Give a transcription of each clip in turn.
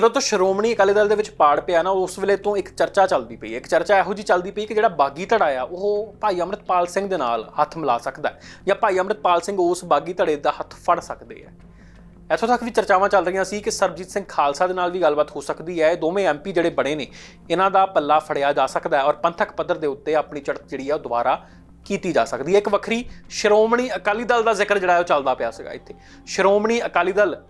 ਜਦੋਂ ਤੋਂ ਸ਼੍ਰੋਮਣੀ ਅਕਾਲੀ ਦਲ ਦੇ ਵਿੱਚ ਪਾੜ ਪਿਆ ਨਾ, ਉਸ ਵੇਲੇ ਤੋਂ ਇੱਕ ਚਰਚਾ ਚੱਲਦੀ ਪਈ ਹੈ। ਇੱਕ ਚਰਚਾ ਇਹੋ ਜੀ ਚੱਲਦੀ ਪਈ ਕਿ ਜਿਹੜਾ ਬਾਗੀ ਧੜਾ ਆ, ਉਹ ਭਾਈ ਅੰਮ੍ਰਿਤਪਾਲ ਸਿੰਘ ਦੇ ਨਾਲ ਹੱਥ ਮਿਲਾ ਸਕਦਾ ਜਾਂ ਭਾਈ ਅੰਮ੍ਰਿਤਪਾਲ ਸਿੰਘ ਉਸ ਬਾਗੀ ਧੜੇ ਦਾ ਹੱਥ ਫੜ ਸਕਦੇ ਆ। ਇੱਥੋਂ ਤੱਕ ਵੀ ਚਰਚਾਵਾਂ ਚੱਲ ਰਹੀਆਂ ਸੀ ਕਿ ਸਰਬਜੀਤ ਸਿੰਘ ਖਾਲਸਾ ਦੇ ਨਾਲ ਵੀ ਗੱਲਬਾਤ ਹੋ ਸਕਦੀ ਹੈ। ਇਹ ਦੋਵੇਂ ਐਮਪੀ ਜਿਹੜੇ ਬਣੇ ਨੇ, ਇਹਨਾਂ ਦਾ ਪੱਲਾ ਫੜਿਆ ਜਾ ਸਕਦਾ ਹੈ ਔਰ ਪੰਥਕ ਪੱਧਰ ਦੇ ਉੱਤੇ ਆਪਣੀ ਚੜ੍ਹਤ ਜਿਹੜੀ ਆ, ਉਹ ਦੁਬਾਰਾ ਕੀਤੀ ਜਾ ਸਕਦੀ ਹੈ। ਇੱਕ ਵੱਖਰੀ ਸ਼੍ਰੋਮਣੀ ਅਕਾਲੀ ਦਲ ਦਾ ਜ਼ਿਕਰ ਜਿਹੜਾ ਉਹ ਚੱਲਦਾ ਪਿਆ ਸੀਗਾ ਇੱਥੇ। ਸ਼੍ਰੋਮਣੀ ਅਕਾਲੀ ਦਲ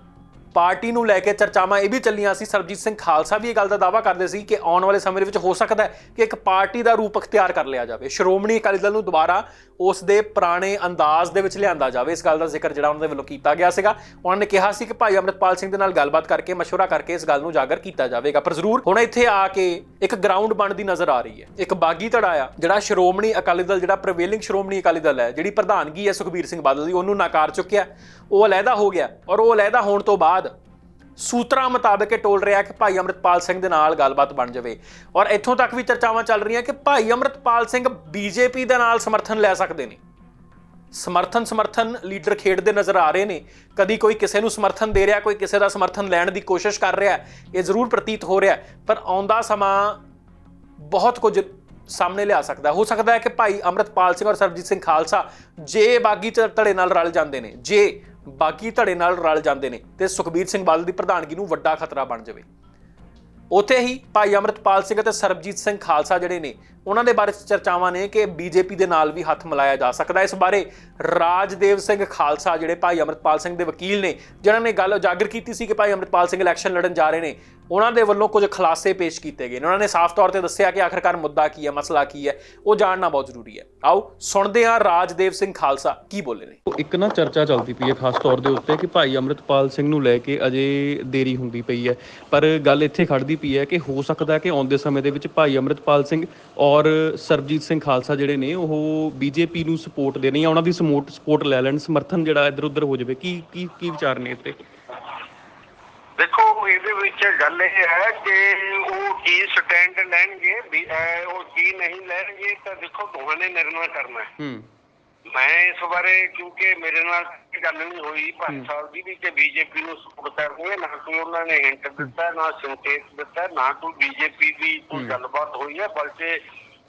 ਪਾਰਟੀ ਨੂੰ ਲੈ ਕੇ ਚਰਚਾਵਾਂ ਇਹ ਵੀ ਚੱਲੀਆਂ ਸੀ। ਸਰਬਜੀਤ ਸਿੰਘ ਖਾਲਸਾ ਵੀ ਇਹ ਗੱਲ ਦਾ ਦਾਅਵਾ ਕਰਦੇ ਸੀ ਕਿ ਆਉਣ ਵਾਲੇ ਸਮੇਂ ਦੇ ਵਿੱਚ ਹੋ ਸਕਦਾ ਹੈ ਕਿ ਇੱਕ ਪਾਰਟੀ ਦਾ ਰੂਪ ਅਖਤਿਆਰ ਕਰ ਲਿਆ ਜਾਵੇ। ਸ਼੍ਰੋਮਣੀ ਅਕਾਲੀ ਦਲ ਨੂੰ ਦੁਬਾਰਾ ਉਸ ਦੇ ਪੁਰਾਣੇ ਅੰਦਾਜ਼ ਦੇ ਵਿੱਚ ਲਿਆਂਦਾ ਜਾਵੇ। ਇਸ ਗੱਲ ਦਾ ਜ਼ਿਕਰ ਜਿਹੜਾ ਉਹਨਾਂ ਦੇ ਵੱਲੋਂ ਕੀਤਾ ਗਿਆ ਸੀਗਾ। ਉਹਨਾਂ ਨੇ ਕਿਹਾ ਸੀ ਕਿ ਭਾਈ ਅੰਮ੍ਰਿਤਪਾਲ ਸਿੰਘ ਦੇ ਨਾਲ ਗੱਲਬਾਤ ਕਰਕੇ, ਮਸ਼ਵਰਾ ਕਰਕੇ ਇਸ ਗੱਲ ਨੂੰ ਜਾਗਰ ਕੀਤਾ ਜਾਵੇਗਾ। ਪਰ ਜ਼ਰੂਰ ਹੁਣ ਇੱਥੇ ਆ ਕੇ ਇੱਕ ਗਰਾਊਂਡ ਬਣਦੀ ਨਜ਼ਰ ਆ ਰਹੀ ਹੈ। ਇੱਕ ਬਾਗੀ ਧੜਾ ਆ, ਜਿਹੜਾ ਸ਼੍ਰੋਮਣੀ ਅਕਾਲੀ ਦਲ, ਜਿਹੜਾ ਪ੍ਰਵੇਲਿੰਗ ਸ਼੍ਰੋਮਣੀ ਅਕਾਲੀ ਦਲ ਹੈ, ਜਿਹੜੀ ਪ੍ਰਧਾਨਗੀ ਹੈ ਸੁਖਬੀਰ ਸਿੰਘ ਬਾਦਲ ਦੀ, ਉਹਨੂੰ ਨਕਾਰ ਚੁੱਕਿਆ। ਉਹ ਅਲੱਗਾ ਹੋ ਗਿਆ ਔਰ ਉਹ ਅਲੱਗਾ ਹੋਣ ਤੋਂ ਬਾਅਦ ਸੂਤਰਾਂ ਮੁਤਾਬਕ ਇਹ ਟੋਲ ਰਿਹਾ ਕਿ ਭਾਈ ਅੰਮ੍ਰਿਤਪਾਲ ਸਿੰਘ ਦੇ ਨਾਲ ਗੱਲਬਾਤ ਬਣ ਜਾਵੇ। ਔਰ ਇੱਥੋਂ ਤੱਕ ਵੀ ਚਰਚਾਵਾਂ ਚੱਲ ਰਹੀਆਂ ਕਿ ਭਾਈ ਅੰਮ੍ਰਿਤਪਾਲ ਸਿੰਘ ਬੀਜੇਪੀ ਦੇ ਨਾਲ ਸਮਰਥਨ ਲੈ ਸਕਦੇ ਨੇ। ਸਮਰਥਨ ਸਮਰਥਨ ਲੀਡਰ ਖੇਡਦੇ ਨਜ਼ਰ ਆ ਰਹੇ ਨੇ। ਕਦੀ ਕੋਈ ਕਿਸੇ ਨੂੰ ਸਮਰਥਨ ਦੇ ਰਿਹਾ, ਕੋਈ ਕਿਸੇ ਦਾ ਸਮਰਥਨ ਲੈਣ ਦੀ ਕੋਸ਼ਿਸ਼ ਕਰ ਰਿਹਾ, ਇਹ ਜ਼ਰੂਰ ਪ੍ਰਤੀਤ ਹੋ ਰਿਹਾ। ਪਰ ਆਉਂਦਾ ਸਮਾਂ ਬਹੁਤ ਕੁਝ ਸਾਹਮਣੇ ਲਿਆ ਸਕਦਾ। ਹੋ ਸਕਦਾ ਹੈ ਕਿ ਭਾਈ ਅੰਮ੍ਰਿਤਪਾਲ ਸਿੰਘ ਔਰ ਸਰਬਜੀਤ ਸਿੰਘ ਖਾਲਸਾ ਜੇ ਬਾਗੀ ਚ- ਧੜੇ ਨਾਲ ਰਲ ਜਾਂਦੇ ਨੇ, ਜੇ ਬਾਕੀ ਧੜੇ ਨਾਲ ਰਲ ਜਾਂਦੇ ਨੇ ਤੇ ਸੁਖਬੀਰ ਸਿੰਘ ਬਾਦਲ ਦੀ ਪ੍ਰਧਾਨਗੀ ਨੂੰ ਵੱਡਾ ਖਤਰਾ ਬਣ ਜਾਵੇ। ਉੱਥੇ ਹੀ ਭਾਈ ਅੰਮ੍ਰਿਤਪਾਲ ਸਿੰਘ ਅਤੇ ਸਰਬਜੀਤ ਸਿੰਘ ਖਾਲਸਾ ਜਿਹੜੇ ਨੇ ਉਹਨਾਂ ਦੇ ਬਾਰੇ ਚਰਚਾਵਾਂ ਨੇ ਕਿ ਬੀਜੇਪੀ ਦੇ ਨਾਲ ਵੀ ਹੱਥ ਮਿਲਾਇਆ ਜਾ ਸਕਦਾ ਇਸ ਬਾਰੇ ਰਾਜਦੇਵ ਸਿੰਘ ਖਾਲਸਾ, ਜਿਹੜੇ ਭਾਈ ਅੰਮ੍ਰਿਤਪਾਲ ਸਿੰਘ ਦੇ ਵਕੀਲ ਨੇ, ਜਿਨ੍ਹਾਂ ਨੇ ਗੱਲ ਉਜਾਗਰ ਕੀਤੀ ਸੀ ਕਿ ਭਾਈ ਅੰਮ੍ਰਿਤਪਾਲ ਸਿੰਘ ਇਲੈਕਸ਼ਨ ਲੜਨ ਜਾ ਰਹੇ ਨੇ, ਉਹਨਾਂ ਦੇ ਵੱਲੋਂ ਕੁਝ ਖੁਲਾਸੇ ਪੇਸ਼ ਕੀਤੇ ਗਏ ਨੇ। ਉਹਨਾਂ ਨੇ ਸਾਫ਼ ਤੌਰ ਤੇ ਦੱਸਿਆ ਕਿ ਆਖਰਕਾਰ ਮੁੱਦਾ ਕੀ ਹੈ, ਮਸਲਾ ਕੀ ਹੈ, ਉਹ ਜਾਣਨਾ ਬਹੁਤ ਜ਼ਰੂਰੀ ਹੈ। ਆਓ ਸੁਣਦੇ ਹਾਂ ਰਾਜਦੇਵ ਸਿੰਘ ਖਾਲਸਾ ਕੀ ਬੋਲੇ ਨੇ। ਇੱਕ ਨਾ ਚਰਚਾ ਚੱਲਦੀ ਪਈ ਹੈ ਖਾਸ ਤੌਰ ਦੇ ਉੱਤੇ ਕਿ ਭਾਈ ਅੰਮ੍ਰਿਤਪਾਲ ਸਿੰਘ ਨੂੰ ਲੈ ਕੇ ਅਜੇ ਦੇਰੀ ਹੁੰਦੀ ਪਈ ਹੈ। ਪਰ ਗੱਲ ਇੱਥੇ ਖੜਦੀ ਪਈ ਹੈ ਕਿ ਹੋ ਸਕਦਾ ਹੈ ਕਿ ਆਉਂਦੇ ਸਮੇਂ ਦੇ ਵਿੱਚ ਭਾਈ ਅੰਮ੍ਰਿਤਪਾਲ ਸਿੰਘ ਔਰ ਸਰਬਜੀਤ ਸਿੰਘ ਖਾਲਸਾ ਜਿਹੜੇ ਨੇ ਉਹ ਬੀਜੇਪੀ ਨੂੰ ਸਪੋਰਟ ਦੇਣ ਜਾਂ ਉਹਨਾਂ ਦੀ ਸਪੋਰਟ ਸਪੋਰਟ ਲੈ ਲੈਣ ਸਮਰਥਨ ਜਿਹੜਾ ਇੱਧਰ ਉੱਧਰ ਹੋ ਜਾਵੇ ਕੀ ਕੀ ਕੀ ਵਿਚਾਰ ਨੇ ਇੱਥੇ? ਦੇਖੋ ਇਹਦੇ ਵਿੱਚ ਗੱਲ ਇਹ ਹੈ ਕਿ ਉਹ ਕੀ ਸਟੈਂਡ ਲੈਣਗੇ ਉਹ ਕੀ ਨਹੀਂ ਲੈਣਗੇ ਤਾਂ ਦੇਖੋ ਦੋਹਾਂ ਨੇ ਨਿਰਣਾ ਕਰਨਾ ਹੈ। ਮੈਂ ਇਸ ਬਾਰੇ ਕਿਉਂਕਿ ਮੇਰੇ ਨਾਲ ਗੱਲ ਨਹੀਂ ਹੋਈ ਪੰਜ ਸਾਲ ਦੀ ਵੀ ਕਿ ਬੀਜੇਪੀ ਨੂੰ ਸਪੋਰਟ ਕਰਨੀ ਹੈ ਨਾ ਕੋਈ ਉਹਨਾਂ ਨੇ ਹਿੰਟ ਦਿੱਤਾ ਨਾ ਸੰਕੇਤ ਦਿੱਤਾ ਨਾ ਕੋਈ ਬੀਜੇਪੀ ਦੀ ਕੋਈ ਗੱਲਬਾਤ ਹੋਈ ਹੈ ਬਲਕਿ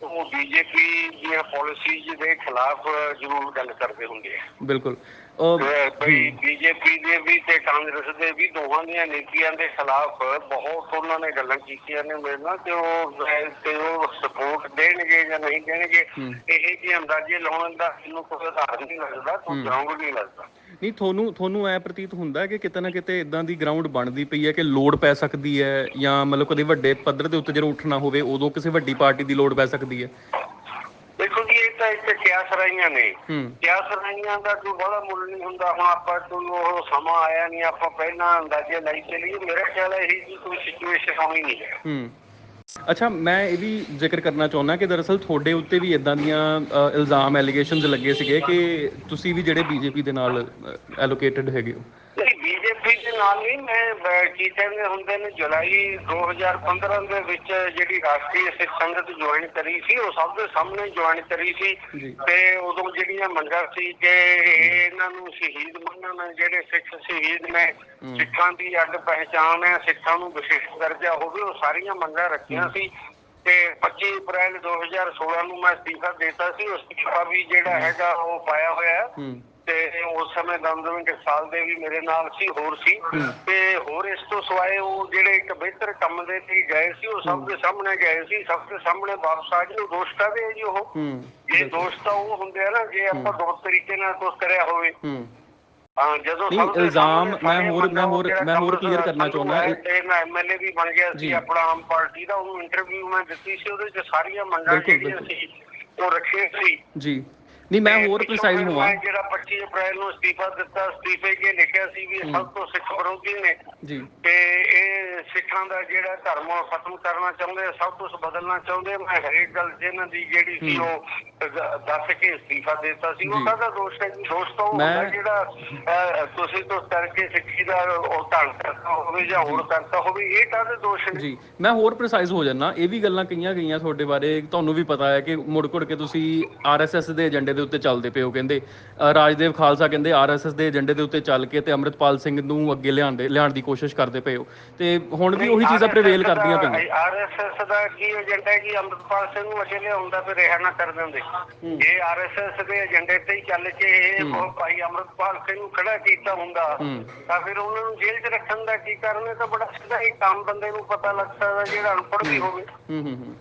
ਉਹ ਬੀਜੇਪੀ ਦੀਆਂ ਪਾਲਿਸੀਜ਼ ਦੇ ਖਿਲਾਫ ਜ਼ਰੂਰ ਗੱਲ ਕਰਦੇ ਹੁੰਦੇ ਆ। ਬਿਲਕੁਲ। ਬਈ ਬੀਜੇਪੀ ਦੇ ਵੀ ਤੇ ਕਾਂਗਰਸ ਦੇ ਵੀ ਦੋਹਾਂ ਦੀਆਂ ਨੀਤੀਆਂ ਦੇ ਖਿਲਾਫ ਬਹੁਤ ਉਹਨਾਂ ਨੇ ਗੱਲਾਂ ਕੀਤੀਆਂ ਨੇ ਮੇਰੇ ਨਾਲ ਤੇ ਉਹ ਤੇ ਉਹ ਸਪੋਰਟ ਦੇਣਗੇ ਜਾਂ ਨਹੀਂ ਦੇਣਗੇ ਇਹ ਜੀ ਅੰਦਾਜ਼ੇ ਲਾਉਣ ਦਾ ਮੈਨੂੰ ਕੋਈ ਆਧਾਰ ਨਹੀਂ ਲੱਗਦਾ ਕੋਈ ਗਰਾਊਂਡ ਨਹੀਂ ਲੱਗਦਾ। ਨਹੀਂ ਤੁਹਾਨੂੰ ਤੁਹਾਨੂੰ ਐ ਪ੍ਰਤੀਤ ਹੁੰਦਾ ਕਿ ਕਿਤੇ ਨਾ ਕਿਤੇ ਇਦਾਂ ਦੀ ਗਰਾਊਂਡ ਬਣਦੀ ਪਈ ਹੈ ਕਿ ਲੋਡ ਪੈ ਸਕਦੀ ਹੈ ਜਾਂ ਮਤਲਬ ਕਦੇ ਵੱਡੇ ਪੱਧਰ ਦੇ ਉੱਤੇ ਜਦੋਂ ਉੱਠਣਾ ਹੋਵੇ ਉਦੋਂ ਕਿਸੇ ਵੱਡੀ ਪਾਰਟੀ ਦੀ ਲੋਡ ਪੈ ਸਕਦੀ ਹੈ? ਤਾਂ ਇੱਕ ਕਿਆਸ ਰਾਈਆਂ ਨੇ। ਕਿਆਸ ਰਾਈਆਂ ਦਾ ਕੋਈ ਬੜਾ ਮੁੱਲ ਨਹੀਂ ਹੁੰਦਾ। ਹੁਣ ਆਪਾਂ ਕੋਈ ਉਹ ਸਮਾਂ ਆਇਆ ਨਹੀਂ ਆਪਾਂ ਪਹਿਲਾਂ ਅੰਦਾਜ਼ੇ ਲਾਈ ਚੱਲੀਏ। ਮੇਰਾ ਖਿਆਲ ਹੈ ਇਹ ਜੀ ਕੋਈ ਸਿਚੁਏਸ਼ਨ ਆਉਣੀ ਨਹੀਂ ਹੈ। ਹੂੰ। ਅੱਛਾ ਮੈਂ ਇਹ ਵੀ ਜ਼ਿਕਰ ਕਰਨਾ ਚਾਹੁੰਦਾ ਕਿ ਦਰਅਸਲ ਤੁਹਾਡੇ ਉੱਤੇ ਵੀ ਇਦਾਂ ਦੀਆਂ ਇਲਜ਼ਾਮ ਐਲੀਗੇਸ਼ਨਸ ਲੱਗੇ ਸੀਗੇ ਕਿ ਤੁਸੀਂ ਵੀ ਜਿਹੜੇ ਬੀਜੇਪੀ ਦੇ ਨਾਲ ਐਲੋਕੇਟਡ ਹੈਗੇ ਹੋ। ਨਾਲ ਨਹੀਂ ਮੈਂ ਬ- ਕੀ ਕਹਿੰਦੇ ਹੁੰਦੇ ਨੇ ਜੁਲਾਈ 2015 ਦੇ ਵਿੱਚ ਜਿਹੜੀ ਰਾਸ਼ਟਰੀ ਸਿੱਖ ਸੰਗਤ ਜੁਆਇਨ ਕਰੀ ਸੀ ਉਹ ਸਭ ਦੇ ਸਾਹਮਣੇ ਜੁਆਇਨ ਕਰੀ ਸੀ। ਤੇ ਉਦੋਂ ਜਿਹੜੀਆਂ ਮੰਗਾਂ ਸੀ ਕਿ ਇਹ ਇਹਨਾਂ ਨੂੰ ਸ਼ਹੀਦ ਮੰਨਣ ਜਿਹੜੇ ਸਿੱਖ ਸ਼ਹੀਦ ਨੇ ਸਿੱਖਾਂ ਦੀ ਅੱਡ ਪਹਿਚਾਣ ਹੈ ਸਿੱਖਾਂ ਨੂੰ ਵਿਸ਼ੇਸ਼ ਦਰਜਾ ਹੋਵੇ ਉਹ ਸਾਰੀਆਂ ਮੰਗਾਂ ਰੱਖੀਆਂ ਸੀ। ਤੇ 25 ਅਪ੍ਰੈਲ 2016 ਨੂੰ ਮੈਂ ਅਸਤੀਫਾ ਦਿੱਤਾ ਸੀ। ਅਸਤੀਫਾ ਵੀ ਜਿਹੜਾ ਹੈਗਾ ਉਹ ਪਾਇਆ ਹੋਇਆ ਹੂੰ। ਤੇ ਉਸ ਸਮੇਂ ਦਮਦਮੀ ਟਕਸਾਲ ਦੇ ਵੀ ਮੇਰੇ ਨਾਲ ਸੀ ਹੋਰ ਸੀ। ਤੇ ਹੋਰ ਇਸ ਤੋਂ ਸਿਵਾਏ ਉਹ ਜਿਹੜੇ ਇੱਕ ਬਿਹਤਰ ਕੰਮ ਦੇ ਲਈ ਗਏ ਸੀ ਉਹ ਸਭ ਦੇ ਸਾਹਮਣੇ ਗਏ ਸੀ ਸਭ ਦੇ ਸਾਹਮਣੇ ਵਾਪਸ ਆ ਉਹ ਦੋਸ਼ ਕਾਹਦੇ ਹੈ ਜੀ ਉਹ। ਇਹ ਦੋਸ਼ ਤਾਂ ਉਹ ਹੁੰਦੇ ਆ ਨਾ ਜੇ ਆਪਾਂ ਦੋ ਤਰੀਕੇ ਨਾਲ ਕੁਝ ਕਰਿਆ ਹੋਵੇ। ਜਦੋਂ ਸਭ ਇਲਜ਼ਾਮ ਮੈਂ ਹੋਰ- ਮੈਂ ਹੋਰ- ਮੈਂ ਹੋਰ clear ਕਰਨਾ ਚਾਹੁੰਦਾ। ਹੈ ਤੇ ਮੈਂ ਐਮਐਲਏ ਵੀ ਬਣ ਗਿਆ। ਸੀ ਆਪਣਾ ਆਮ ਪਾਰਟੀ ਦਾ ਉਹਨੂੰ ਇੰਟਰਵਿਊ ਮੈਂ ਦਿੱਤੀ ਸੀ ਉਹਦੇ ਚ ਸਾਰੀਆਂ ਮੰਗਾਂ ਜਿਹੜੀਆਂ। ਸੀ ਉਹ ਰੱਖੀਆਂ ਸੀ। ਜੀ। ਨਹੀਂ ਮੈਂ ਹੋਰ ਪ੍ਰੀਸਾਈਜ਼ ਹੋਵਾਂ ਜਿਹੜਾ 25 ਅਪ੍ਰੈਲ ਨੂੰ ਅਸਤੀਫਾ ਦਿੱਤਾ ਅਸਤੀਫੇ 'ਕੇ ਲਿਖਿਆ ਸੀ ਵੀ ਸਭ ਤੋਂ ਸਿੱਖ ਵਿਰੋਧੀ ਨੇ। ਜੀ। ਤੇ ਇਹ ਸਿੱਖਾਂ ਦਾ ਜਿਹੜਾ ਧਰਮ ਉਹ ਖਤਮ ਕਰਨਾ ਚਾਹੁੰਦੇ ਆ, ਸਭ ਕੁਝ ਬਦਲਣਾ ਚਾਹੁੰਦੇ ਆ। ਮੈਂ ਹਰੇਕ ਗੱਲ ਜਿਹਨਾਂ ਦੀ ਜਿਹੜੀ ਸੀ ਉਹ ਦੱਸ ਕੇ ਅਸਤੀਫਾ ਦਿੱਤਾ ਸੀ। ਉਹ। ਕਾਹਦਾ ਦੋਸ਼ ਹੈ ਜੀ? ਦੋਸ਼ ਤਾਂ ਉਹ ਜਿਹੜਾ ਤੁਸੀਂ ਤੋਂ ਕਰਕੇ ਸਿੱਖੀ ਦਾ ਉਹ ਕਰਤਾ ਹੋਵੇ ਜਾਂ ਹੋਰ ਕਰਤਾ ਹੋਵੇ ਇਹ ਕਾਹਦੇ ਦੋਸ਼ ਨੇ ਜੀ। ਮੈਂ ਹੋਰ ਪ੍ਰੀਸਾਈਜ਼ ਹੋ ਜਾਣਾ ਇਹ ਵੀ ਗੱਲਾਂ ਕਈਆਂ ਗਈਆਂ ਤੁਹਾਡੇ ਬਾਰੇ ਤੁਹਾਨੂੰ ਵੀ ਪਤਾ ਹੈ ਕਿ ਮੁੜ ਘੁੜ ਕੇ ਤੁਸੀਂ ਆਰਐਸਐਸ ਦੇ ਏਜੰਡੇ ਦੇ ਉੱਤੇ ਚੱਲਦੇ ਪਏ ਹੋ ਕਹਿੰਦੇ। ਰਾਜਦੇਵ ਖਾਲਸਾ ਕਹਿੰਦੇ ਆਰਐਸਐਸ ਦੇ ਏਜੰਡੇ ਦੇ ਉੱਤੇ ਚੱਲ ਕੇ ਤੇ ਅੰਮ੍ਰਿਤਪਾਲ ਸਿੰਘ ਨੂੰ ਅੱਗੇ ਲਿਆਉਣ ਦੇ ਲਿਆਉਣ ਦੀ ਕੋਸ਼ਿਸ਼ ਕਰਦੇ ਪਏ ਹੋ। ਤੇ ਹੁਣ ਵੀ ਉਹੀ ਚੀਜ਼ਾਂ ਪ੍ਰਵੇਲ ਕਰਦੀਆਂ ਪਈਆਂ। ਆਰਐਸਐਸ ਦਾ ਕੀ ਏਜੰਡਾ ਹੈ ਕਿ ਅੰਮ੍ਰਿਤਪਾਲ ਸਿੰਘ ਨੂੰ ਅਜੇ ਲਿਆਉਂਦਾ ਫਿਰ ਰਿਹਾ ਨਾ ਕਰ ਦਿੰਦੇ। ਇਹ ਆਰਐਸਐਸ ਦੇ ਏਜੰਡੇ ਤੇ ਹੀ ਚੱਲ ਕੇ ਇਹ ਭਾਈ ਅੰਮ੍ਰਿਤਪਾਲ ਸਿੰਘ ਨੂੰ ਖੜਾ ਕੀਤਾ ਹੁੰਦਾ। ਤਾਂ ਫਿਰ ਉਹਨਾਂ ਨੂੰ ਜੇਲ੍ਹ 'ਚ ਰੱਖਣ ਦਾ ਕੀ ਕਾਰਨ ਹੈ? ਤਾਂ ਬੜਾ ਸਿੱਧਾ ਇੱਕ ਕੰਮ ਬੰਦੇ ਨੂੰ ਪਤਾ ਲੱਗ ਸਕਦਾ ਜਿਹੜਾ ਅਨਪੜ੍ਹ ਵੀ ਹੋਵੇ। ਹੂੰ ਹੂੰ ਹੂੰ।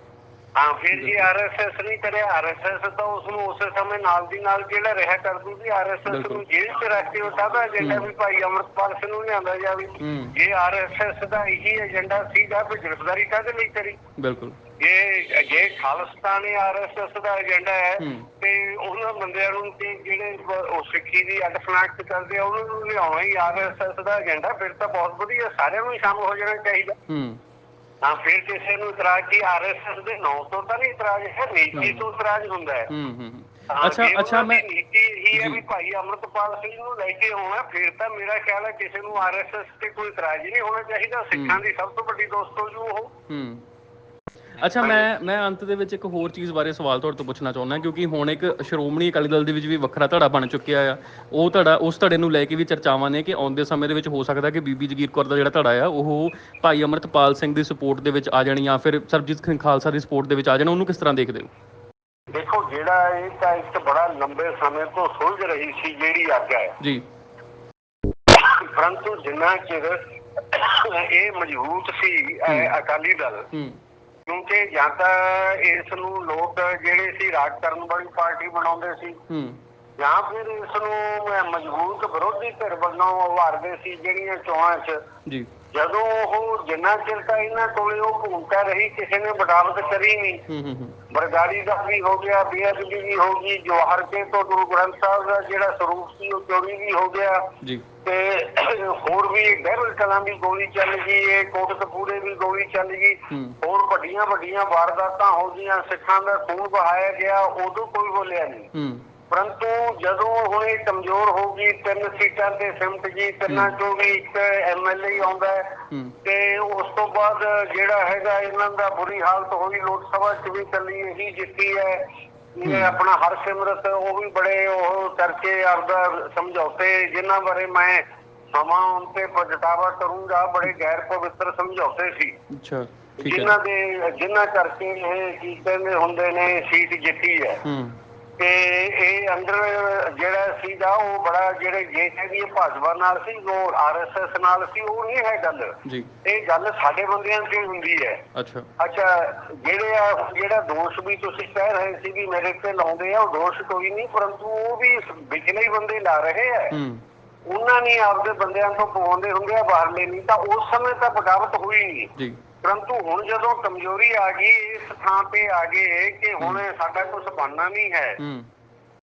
ਹਾਂ ਫਿਰ ਜੀ ਆਰਐਸਐਸ ਨਹੀਂ ਕਰਿਆ ਆਰਐਸਐਸ ਤਾਂ ਉਸ ਨੂੰ ਉਸੇ ਸਮੇਂ ਨਾਲ ਦੀ ਨਾਲ ਜਿਹੜਾ ਰਿਹਾ ਕਰ ਦੂਗੀ ਆਰਐਸਐਸ। ਨੂੰ ਜੇਲ੍ਹ 'ਚ ਰੱਖ ਕੇ ਉਹਦਾ ਦਾ ਏਜੰਡਾ ਵੀ ਭਾਈ ਅੰਮ੍ਰਿਤਪਾਲ ਸਿੰਘ ਨੂੰ ਲਿਆਂਦਾ ਜਾਵੇ। ਜੇ ਆਰਐਸਐਸ ਦਾ ਇਹੀ ਏਜੰਡਾ ਸੀਗਾ ਫਿਰ ਗ੍ਰਿਫਤਾਰੀ ਕਾਹਦੇ ਲਈ ਕਰੀ ਬਿਲਕੁਲ ਜੇ ਜੇ ਖਾਲਿਸਤਾਨੀ ਆਰਐਸਐਸ ਦਾ ਏਜੰਡਾ ਹੈ। ਤੇ ਉਹਨਾਂ ਬੰਦਿਆਂ ਨੂੰ ਤੇ ਜਿਹੜੇ ਉਹ ਸਿੱਖੀ ਦੀ ਅੱਡ ਫਨਾਕਤ ਕਰਦੇ ਆ ਉਹਨਾਂ ਨੂੰ ਲਿਆਉਣਾ ਹੀ ਆਰਐਸਐਸ ਦਾ ਏਜੰਡਾ ਫਿਰ ਤਾਂ ਬਹੁਤ ਵਧੀਆ ਸਾਰਿਆਂ ਨੂੰ ਹੀ ਸ਼ਾਮਲ ਹੋ ਜਾਣਾ ਚਾਹੀਦਾ ਹੂੰ ਹਾਂ ਫਿਰ ਕਿਸੇ ਨੂੰ ਇਤਰਾਜ਼ ਕੀ? ਆਰਐਸਐਸ ਦੇ ਨਾਂ ਤੋਂ ਤਾਂ ਨਹੀਂ ਇਤਰਾਜ਼ ਹੈ ਨੀਤੀ ਤੋਂ ਇਤਰਾਜ਼ ਹੁੰਦਾ ਹੈ। ਹੂੰ ਹੂੰ ਹੂੰ। ਹਾਂ, ਅੱਛਾ ਅੱਛਾ ਮੈਂ ਨੀਤੀ ਹੈ ਜੀ। ਵੀ ਭਾਈ ਅਮਰਤਪਾਲ ਸਿੰਘ ਨੂੰ ਲੈ ਕੇ ਆਉਣਾ ਫਿਰ ਤਾਂ ਮੇਰਾ ਖਿਆਲ ਹੈ ਕਿਸੇ ਨੂੰ ਆਰਐਸਐਸ ਤੇ ਕੋਈ ਇਤਰਾਜ਼ ਹੀ ਨਹੀਂ ਹੋਣਾ ਚਾਹੀਦਾ। ਸਿੱਖਾਂ ਦੀ ਸਭ ਤੋਂ ਵੱਡੀ ਦੋਸਤੋ ਜੋ ਉਹ। ਹੂੰ। ਅੱਛਾ ਮੈਂ ਮੈਂ ਅੰਤ ਦੇ ਵਿੱਚ ਇੱਕ ਹੋਰ ਚੀਜ਼ ਬਾਰੇ ਸਵਾਲ ਤੁਹਾਡੇ ਤੋਂ ਪੁੱਛਣਾ ਚਾਹੁੰਦਾ ਕਿਉਂਕਿ ਹੁਣ ਇੱਕ ਸ਼੍ਰੋਮਣੀ ਅਕਾਲੀ ਦਲ ਦੇ ਵਿੱਚ ਵੀ ਵੱਖਰਾ ਧੜਾ ਬਣ ਚੁੱਕਿਆ ਆ। ਉਹ ਧੜਾ ਉਸ ਧੜੇ ਨੂੰ ਲੈ ਕੇ ਵੀ ਚਰਚਾਵਾਂ ਨੇ ਕਿ ਆਉਂਦੇ ਸਮੇਂ ਦੇ ਵਿੱਚ ਹੋ ਸਕਦਾ ਕਿ ਬੀਬੀ ਜਗੀਰ ਕੌਰ ਦਾ ਜਿਹੜਾ ਧੜਾ ਆ ਉਹ ਭਾਈ ਅਮਰਤਪਾਲ ਸਿੰਘ ਦੀ ਸਪੋਰਟ ਦੇ ਵਿੱਚ ਆ ਜਾਣੀ ਜਾਂ ਫਿਰ ਸਰਬਜੀਤ ਸਿੰਘ ਖਾਲਸਾ ਦੀ ਸਪੋਰਟ ਦੇ ਵਿੱਚ ਆ ਜਾਣਾ ਉਹਨੂੰ ਕਿਸ ਤਰ੍ਹਾਂ ਦੇਖਦੇ ਹੋ? ਦੇਖੋ ਜਿਹੜਾ ਇਹ ਤਾਂ ਇੱਕ ਬੜਾ ਲੰਬੇ ਸਮੇਂ ਤੋਂ ਸੁਲਝ ਰਹੀ ਸੀ ਜਿਹੜੀ ਅੱਗ ਹੈ। ਜੀ। ਪਰੰਤੂ ਜਿੰਨਾ ਚਿਰ ਇਹ ਮਜ਼ਬੂਤ ਸੀ ਅਕਾਲੀ ਦਲ ਹੂੰ। ਕਿਉਂਕਿ ਜਾਂ ਤਾਂ ਇਸ ਨੂੰ ਲੋਕ ਜਿਹੜੇ ਸੀ ਰਾਜ ਕਰਨ ਵਾਲੀ ਪਾਰਟੀ ਬਣਾਉਂਦੇ ਸੀ। ਹੂੰ। ਜਾਂ ਫਿਰ ਇਸ ਨੂੰ ਮਜ਼ਬੂਤ ਵਿਰੋਧੀ ਧਿਰ ਵੱਲੋਂ ਉਭਾਰਦੇ ਸੀ ਜਿਹੜੀਆਂ ਚੋਣਾਂ 'ਚ ਜੀ। ਜਦੋਂ ਉਹ ਜਿੰਨਾ ਚਿਰ ਤਾਂ ਇਹਨਾਂ ਕੋਲੇ ਉਹ ਭੂਮਿਕਾ ਰਹੀ ਕਿਸੇ ਨੇ ਬਗਾਵਤ ਕਰੀ ਨਹੀਂ। ਬਰਗਾੜੀ ਦਾ ਵੀ ਹੋ ਗਿਆ ਬੇਅਦਬੀ ਵੀ ਹੋ ਗਈ ਜਵਾਹਰ ਕੇ ਤੋਂ ਗੁਰੂ ਗ੍ਰੰਥ ਸਾਹਿਬ ਦਾ ਜਿਹੜਾ ਸਰੂਪ ਸੀ ਉਹ ਚੋਰੀ ਵੀ ਹੋ ਗਿਆ। ਤੇ ਹੋਰ ਵੀ ਗਹਿਰਲ ਕਲਾਂ ਵੀ ਗੋਲੀ ਚੱਲ ਗਈ ਇਹ ਕੋਟਕਪੂਰੇ ਵੀ ਗੋਲੀ ਚੱਲ ਗਈ। ਹੋਰ ਵੱਡੀਆਂ ਵੱਡੀਆਂ ਵਾਰਦਾਤਾਂ ਹੋ ਗਈਆਂ ਸਿੱਖਾਂ ਦਾ ਖੂਨ ਬਹਾਇਆ ਗਿਆ ਉਦੋਂ ਕੋਈ ਬੋਲਿਆ ਨਹੀਂ। ਪਰੰਤੂ ਜਦੋਂ ਹੁਣ ਇਹ ਕਮਜ਼ੋਰ ਹੋ ਗਈ ਤਿੰਨ ਸੀਟਾਂ ਤੇ ਸਿਮਟ ਜੀ ਤਿੰਨਾਂ ਚੋਂ ਵੀ ਇੱਕ ਐਮਐਲਏ ਆਉਂਦਾ ਤੇ ਉਸ ਤੋਂ ਬਾਅਦ ਜਿਹੜਾ ਹੈਗਾ ਇਹਨਾਂ ਦਾ ਬੁਰੀ ਹਾਲਤ ਹੋਈ ਲੋਕ ਸਭਾ ਚ ਵੀ ਚੱਲੀ ਇਹੀ ਜਿੱਤੀ ਹੈ। ਇਹ ਆਪਣਾ ਹਰਸਿਮਰਤ ਉਹ ਵੀ ਬੜੇ ਉਹ ਕਰਕੇ ਆਪਦਾ ਸਮਝੌਤੇ ਜਿਨ੍ਹਾਂ ਬਾਰੇ ਮੈਂ ਸਮਾਂ ਉਨ ਤੇ ਪ੍ਰਗਟਾਵਾ ਕਰੂੰਗਾ ਬੜੇ ਗੈਰ ਪਵਿੱਤਰ ਸਮਝੌਤੇ ਸੀ। ਅੱਛਾ ਜਿਨ੍ਹਾਂ ਦੇ ਜਿਨ੍ਹਾਂ ਕਰਕੇ ਇਹ ਕੀ ਕਹਿੰਦੇ ਹੁੰਦੇ ਨੇ ਸੀਟ ਜਿੱਤੀ ਹੈ। ਹੂੰ। ਤੇ ਇਹ ਅੰਦਰ ਜਿਹੜਾ ਸੀਗਾ ਉਹ ਬੜਾ ਜਿਹੜੇ ਜੇ ਕਹਿੰਦੀ ਭਾਜਪਾ ਨਾਲ ਸੀ ਉਹ ਆਰਐਸਐਸ ਨਾਲ ਸੀ ਉਹ ਨਹੀਂ ਹੈ ਗੱਲ। ਜੀ। ਇਹ ਗੱਲ ਸਾਡੇ ਬੰਦਿਆਂ ਹੀ ਹੁੰਦੀ ਹੈ। ਅੱਛਾ। ਅੱਛਾ ਜਿਹੜੇ ਆ ਜਿਹੜਾ ਦੋਸ਼ ਵੀ ਤੁਸੀਂ ਕਹਿ ਰਹੇ ਸੀ ਵੀ ਮੇਰੇ ਤੇ ਲਾਉਂਦੇ ਆ ਉਹ ਦੋਸ਼ ਕੋਈ ਨਹੀਂ ਪਰੰਤੂ ਉਹ ਵੀ ਵਿਚਲੇ ਹੀ ਬੰਦੇ ਲਾ ਰਹੇ ਆ। ਹੂੰ। ਉਹਨਾਂ ਨੇ ਆਪਦੇ ਬੰਦਿਆਂ ਤੋਂ ਪਵਾਉਂਦੇ ਹੁੰਦੇ ਆ ਬਾਹਰਲੇ ਨਹੀਂ ਤਾਂ ਉਸ ਸਮੇਂ ਤਾਂ ਬਗਾਵਤ ਹੋਈ ਨਹੀਂ। ਜੀ। ਪਰੰਤੂ ਹੁਣ ਜਦੋਂ ਕਮਜ਼ੋਰੀ ਆ ਗਈ ਇਸ ਥਾਂ ਤੇ ਆ ਗਏ ਕਿ ਹੁਣ ਸਾਡਾ ਕੁਝ ਬਣਨਾ ਨਹੀਂ ਹੈ।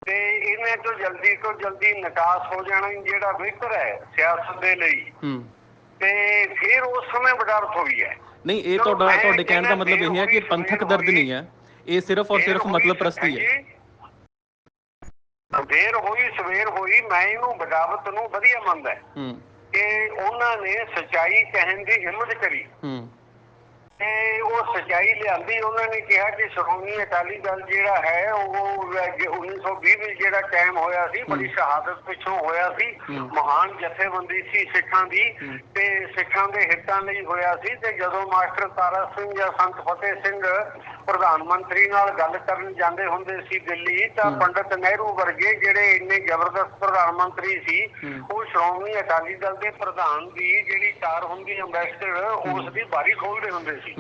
ਤੇ ਇਹਨੇ ਤੋਂ ਜਲਦੀ ਤੋਂ ਜਲਦੀ ਨਿਕਾਸ ਹੋ ਜਾਣਾ ਜਿਹੜਾ ਬਿਹਤਰ ਹੈ ਸਿਆਸਤ ਦੇ ਲਈ। ਤੇ ਫਿਰ ਉਸ ਸਮੇਂ ਬਗਾਵਤ ਹੋਈ ਹੈ। ਨਹੀਂ ਇਹ ਤੁਹਾਡਾ ਤੁਹਾਡੇ ਕਹਿਣ ਦਾ ਮਤਲਬ ਇਹ ਹੈ ਕਿ ਪੰਥਕ ਦਰਦ ਨਹੀਂ ਹੈ। ਇਹ ਸਿਰਫ ਔਰ ਸਿਰਫ ਮਤਲਬ ਪ੍ਰਸਤੀ ਹੈ। ਦੇਰ ਹੋਈ ਸਵੇਰ ਹੋਈ ਮੈਂ ਇਹਨੂੰ ਬਗਾਵਤ ਨੂੰ ਵਧੀਆ ਮੰਨਦਾ। ਹੂੰ। ਕਿ ਉਹਨਾਂ ਨੇ ਸਚਾਈ ਕਹਿਣ ਦੀ ਹਿੰਮਤ ਕਰੀ। ਹੂੰ। ਤੇ ਉਹ ਸਚਾਈ ਲਿਆਂਦੀ ਉਹਨਾਂ ਨੇ ਕਿਹਾ ਕਿ ਸ਼੍ਰੋਮਣੀ ਅਕਾਲੀ ਦਲ ਜਿਹੜਾ ਹੈ ਉਹ 1920 ਵਿੱਚ ਜਿਹੜਾ ਕਾਇਮ ਹੋਇਆ ਸੀ ਬੜੀ ਸ਼ਹਾਦਤ ਪਿੱਛੋਂ ਹੋਇਆ ਸੀ। ਮਹਾਨ ਜਥੇਬੰਦੀ ਸੀ ਸਿੱਖਾਂ ਦੀ। ਤੇ ਸਿੱਖਾਂ ਦੇ ਹਿੱਤਾਂ ਲਈ ਹੋਇਆ ਸੀ ਤੇ ਜਦੋਂ ਮਾਸਟਰ ਤਾਰਾ ਸਿੰਘ ਜਾਂ ਸੰਤ ਫਤਿਹ ਸਿੰਘ ਪ੍ਰਧਾਨ ਮੰਤਰੀ ਨਾਲ ਗੱਲ ਕਰਨ ਜਾਂਦੇ ਹੁੰਦੇ ਸੀ ਦਿੱਲੀ ਤਾਂ। ਪੰਡਤ ਨਹਿਰੂ ਵਰਗੇ ਜਿਹੜੇ ਇੰਨੇ ਜ਼ਬਰਦਸਤ ਪ੍ਰਧਾਨ ਮੰਤਰੀ ਸੀ। ਉਹ ਸ਼੍ਰੋਮਣੀ ਅਕਾਲੀ ਦਲ ਦੇ ਪ੍ਰਧਾਨ ਦੀ ਜਿਹੜੀ ਕਾਰ ਹੁੰਦੀ ਅੰਬੈਸਡਰ ਉਸ ਦੀ ਬਾਰੀ ਖੋਲਦੇ ਹੁੰਦੇ ਸੀ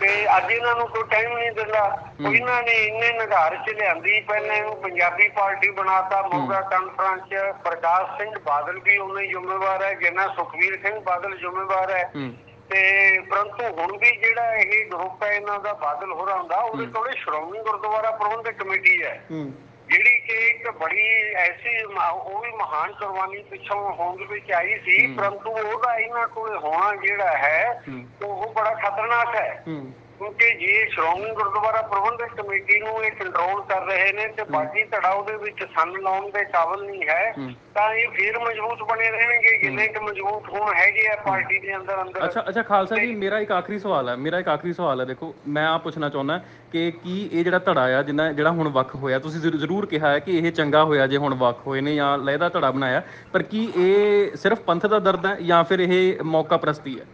ਤੇ ਅੱਜ ਇਹਨਾਂ ਨੂੰ ਕੋਈ ਟਾਈਮ ਨਹੀਂ ਦਿੰਦਾ। ਉਹ ਇਹਨਾਂ ਨੇ ਇੰਨੇ ਨਿਗਾਰ ਚ ਲਿਆਂਦੀ ਪਹਿਲਾਂ ਇਹਨੂੰ ਪੰਜਾਬੀ ਪਾਰਟੀ ਬਣਾਤਾ ਮੋਗਾ ਕਾਨਫਰੰਸ ਚ ਪ੍ਰਕਾਸ਼ ਸਿੰਘ ਬਾਦਲ ਵੀ ਉਹਨੇ ਜ਼ਿੰਮੇਵਾਰ ਹੈ ਜਿੰਨਾ ਸੁਖਵੀਰ ਸਿੰਘ ਬਾਦਲ ਜ਼ਿੰਮੇਵਾਰ ਹੈ। ਤੇ ਪਰੰਤੂ ਹੁਣ ਵੀ ਜਿਹੜਾ ਇਹ ਗਰੁੱਪ ਹੈ ਇਹਨਾਂ ਦਾ ਬਾਦਲ ਹੋ ਰਹਾ ਹੁੰਦਾ ਉਹਦੇ ਕੋਲੇ ਸ਼੍ਰੋਮਣੀ ਗੁਰਦੁਆਰਾ ਪ੍ਰਬੰਧਕ ਕਮੇਟੀ ਹੂੰ। ਜਿਹੜੀ ਕਿ ਇੱਕ ਬੜੀ ਐਸੀ ਉਹ ਵੀ ਮਹਾਨ ਕੁਰਬਾਨੀ ਪਿੱਛੋਂ ਹੋਂਦ ਵਿੱਚ ਆਈ ਸੀ ਹੂੰ। ਪਰੰਤੂ ਉਹਦਾ ਇਹਨਾਂ ਕੋਲ ਹੋਣਾ ਜਿਹੜਾ ਹੈ ਹੂੰ। ਉਹ ਬੜਾ ਖਤਰਨਾਕ ਹੈ ਹੂੰ ਕਿਉਂਕਿ ਜੇ ਸ਼੍ਰੋਮਣੀ ਗੁਰਦੁਆਰਾ ਪ੍ਰਬੰਧਕ ਕਮੇਟੀ ਨੂੰ ਇਹ ਕੰਟਰੋਲ ਕਰ ਰਹੇ ਨੇ ਤੇ ਬਾਕੀ ਧੜਾ ਉਹਦੇ ਵਿੱਚ ਸੰਨ ਲਾਉਣ ਦੇ ਕਾਬਲ ਨਹੀਂ ਹੈ। ਤਾਂ ਇਹ ਫਿਰ ਮਜ਼ਬੂਤ ਬਣੇ ਰਹਿਣਗੇ ਜਿੰਨੇ ਕਿ ਮਜ਼ਬੂਤ ਹੁਣ ਹੈਗੇ ਆ ਪਾਰਟੀ ਦੇ ਅੰਦਰ ਅੰਦਰ। ਅੱਛਾ ਅੱਛਾ ਖਾਲਸਾ ਜੀ ਮੇਰਾ ਇੱਕ ਆਖਰੀ ਸਵਾਲ ਹੈ ਮੇਰਾ ਇੱਕ ਆਖਰੀ ਸਵਾਲ ਹੈ ਦੇਖੋ ਮੈਂ ਆ ਪੁੱਛਣਾ ਚਾਹੁੰਦਾ ਕਿ ਕੀ ਇਹ ਜਿਹੜਾ ਧੜਾ ਆ ਜਿੰਨਾ ਜਿਹੜਾ ਹੁਣ ਵੱਖ ਹੋਇਆ ਤੁਸੀਂ ਜ਼ਰੂ- ਜ਼ਰੂਰ ਕਿਹਾ ਹੈ ਕਿ ਇਹ ਚੰਗਾ ਹੋਇਆ ਜੇ ਹੁਣ ਵੱਖ ਹੋਏ ਨੇ ਜਾਂ ਲਹਿਦਾ ਧੜਾ ਬਣਾਇਆ ਪਰ ਕੀ ਇਹ ਸਿਰਫ ਪੰਥ ਦਾ ਦਰਦ ਹੈ ਜਾਂ ਫਿਰ ਇਹ ਮੌਕਾ ਪ੍ਰਸਤੀ ਹੈ?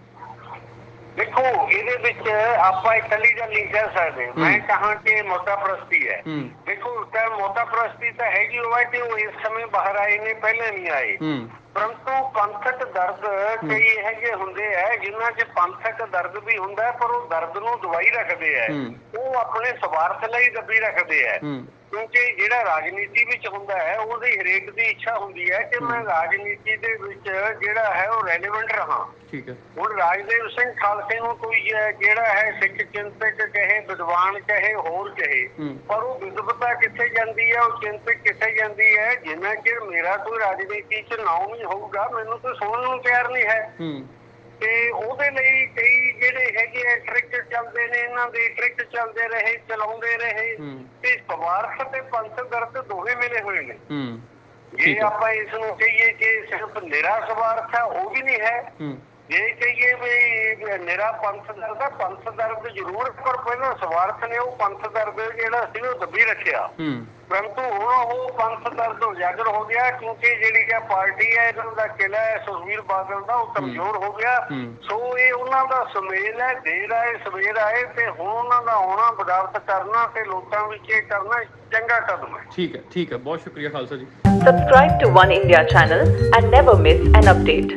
ਦੇਖੋ ਇਹਦੇ ਵਿੱਚ ਆਪਾਂ ਇਕੱਲੀ ਗੱਲ ਨਹੀਂ ਕਹਿ ਸਕਦੇ। ਮੈਂ ਕਹਾਂ ਕਿ ਮੋਟਾ ਪ੍ਰਸਤੀ ਹੈ। ਦੇਖੋ ਤਾਂ ਮੋਟਾ ਪ੍ਰਸਤੀ ਤਾਂ ਹੈਗੀ ਉਹ ਹੈ ਕਿ ਉਹ ਇਸ ਸਮੇਂ ਬਾਹਰ ਆਏ ਨੇ ਪਹਿਲਾਂ ਨਹੀਂ ਆਏ। ਪਰੰਤੂ ਪੰਥਕ ਦਰਦ ਕਈ ਇਹੋ ਜਿਹੇ ਹੁੰਦੇ ਆ ਜਿਨ੍ਹਾਂ 'ਚ ਪੰਥਕ ਦਰਦ ਵੀ ਹੁੰਦਾ ਪਰ ਉਹ ਦਰਦ ਨੂੰ ਦਵਾਈ ਰੱਖਦੇ ਆ। ਉਹ ਆਪਣੇ ਸਵਾਰਥ ਲਈ ਦੱਬੀ ਰੱਖਦੇ ਆ। ਕਿਉਂਕਿ ਜਿਹੜਾ ਰਾਜਨੀਤੀ ਵਿੱਚ ਹੁੰਦਾ ਹੈ ਉਹਦੀ ਹਰੇਕ ਦੀ ਇੱਛਾ ਹੁੰਦੀ ਹੈ ਕਿ ਮੈਂ ਰਾਜਨੀਤੀ ਦੇ ਵਿੱਚ ਜਿਹੜਾ ਹੈ ਉਹ ਰੈਲੇਵੈਂਟ ਰਹਾ। ਠੀਕ ਹੈ। ਹੁਣ ਰਾਜਦੇਵ ਸਿੰਘ ਖਾਲਸੇ ਨੂੰ ਕੋਈ ਜਿਹੜਾ ਹੈ ਸਿੱਖ ਚਿੰਤਕ ਕਹੇ ਵਿਦਵਾਨ ਕਹੇ ਹੋਰ ਕਹੇ। ਪਰ ਉਹ ਵਿਦਵਤਾ ਕਿੱਥੇ ਜਾਂਦੀ ਹੈ ਉਹ ਚਿੰਤਕ ਕਿੱਥੇ ਜਾਂਦੀ ਹੈ ਜਿੰਨਾ ਚਿਰ ਮੇਰਾ ਕੋਈ ਰਾਜਨੀਤੀ 'ਚ ਨਾਮ ਨਹੀਂ ਹੋਊਗਾ ਮੈਨੂੰ ਕੋਈ ਸੁਣਨ ਨੂੰ ਤਿਆਰ ਨਹੀਂ ਹੂੰ। ਤੇ ਉਹਦੇ ਲਈ ਕਈ ਆ ਟ੍ਰਿਕ ਚੱਲਦੇ ਨੇ ਇਹਨਾਂ ਦੇ ਟ੍ਰਿਕ ਚੱਲਦੇ ਰਹੇ ਚਲਾਉਂਦੇ ਰਹੇ। ਤੇ ਸਵਾਰਥ ਤੇ ਪੰਥ ਦਰਦ ਦੋਵੇਂ ਮਿਲੇ ਹੋਏ ਨੇ। ਜੇ ਆਪਾਂ ਇਸ ਨੂੰ ਕਹੀਏ ਕਿ ਸਿਰਫ ਨਿਰਾ ਸਵਾਰਥ ਹੈ ਉਹ ਵੀ ਨਹੀਂ ਹੈ। ਜੇ ਕਹੀਏ ਵੀ ਨਿਰਾ ਪੰਥ ਦਰਦ ਹੈ ਪੰਥ ਦਰਦ ਜ਼ਰੂਰ ਪਰ ਪਹਿਲਾਂ ਸਵਾਰਥ ਨੇ ਉਹ ਪੰਥ ਦਰਦ ਜਿਹੜਾ ਸੀ ਉਹ ਦੱਬੀ ਰੱਖਿਆ ਹੂੰ ਪਰੰਤੂ ਹੁਣ ਉਹ ਪੰਥ ਦਰਦ ਉਜਾਗਰ ਹੋ ਗਿਆ ਕਿਉਂਕਿ ਜਿਹੜੀ ਕਿ ਪਾਰਟੀ ਹੈ ਇਹਨਾਂ ਦਾ ਕਿਲਾ ਹੈ ਸੁਖਬੀਰ ਬਾਦਲ ਦਾ ਉਹ ਕਮਜ਼ੋਰ ਹੋ ਗਿਆ। ਸੋ ਇਹ ਉਹਨਾਂ ਦਾ ਸੁਮੇਲ ਹੈ ਦੇਰ ਆਏ ਸਵੇਰ ਆਏ ਤੇ ਹੁਣ ਉਹਨਾਂ ਦਾ ਆਉਣਾ ਬਗਾਵਤ ਕਰਨਾ ਤੇ ਲੋਕਾਂ ਵਿੱਚ ਇਹ ਕਰਨਾ ਚੰਗਾ ਕਦਮ ਹੈ ਠੀਕ ਹੈ ਠੀਕ ਹੈ ਬਹੁਤ ਸ਼ੁਕਰੀਆ ਖਾਲਸਾ ਜੀ Subscribe to One India channel and never miss an update.